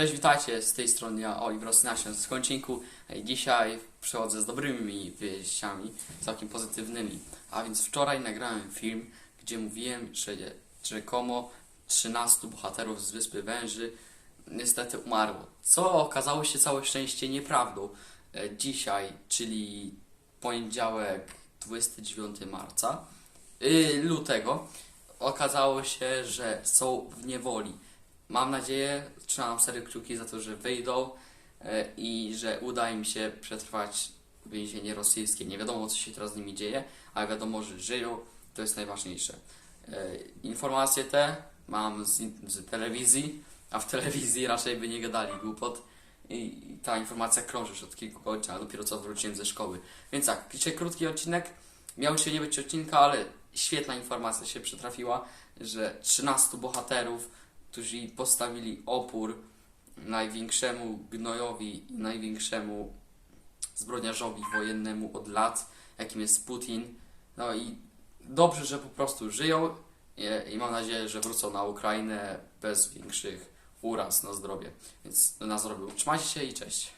Cześć, witajcie, z tej strony ja, Oliver Snasian z Końcinku. Dzisiaj przychodzę z dobrymi wieściami, całkiem pozytywnymi. A więc wczoraj nagrałem film, gdzie mówiłem, że rzekomo 13 bohaterów z Wyspy Węży niestety umarło. Co okazało się całe szczęście nieprawdą. E, Dzisiaj, czyli poniedziałek 29 marca, yy, lutego, okazało się, że są w niewoli. Mam nadzieję, trzymam serio kciuki za to, że wyjdą e, i że uda im się przetrwać więzienie rosyjskie. Nie wiadomo, co się teraz z nimi dzieje, ale wiadomo, że żyją, to jest najważniejsze. E, Informacje te mam z, z telewizji, a w telewizji raczej by nie gadali głupot. I ta informacja krąży już od kilku godzin, a dopiero co wróciłem ze szkoły. Więc tak, dzisiaj krótki odcinek. Miał się nie być odcinka, ale świetna informacja się przytrafiła, że 13 bohaterów, którzy postawili opór największemu gnojowi i największemu zbrodniarzowi wojennemu od lat, jakim jest Putin. No i dobrze, że po prostu żyją i, i mam nadzieję, że wrócą na Ukrainę bez większych uraz na zdrowie. Więc na zdrowie. Trzymajcie się i cześć.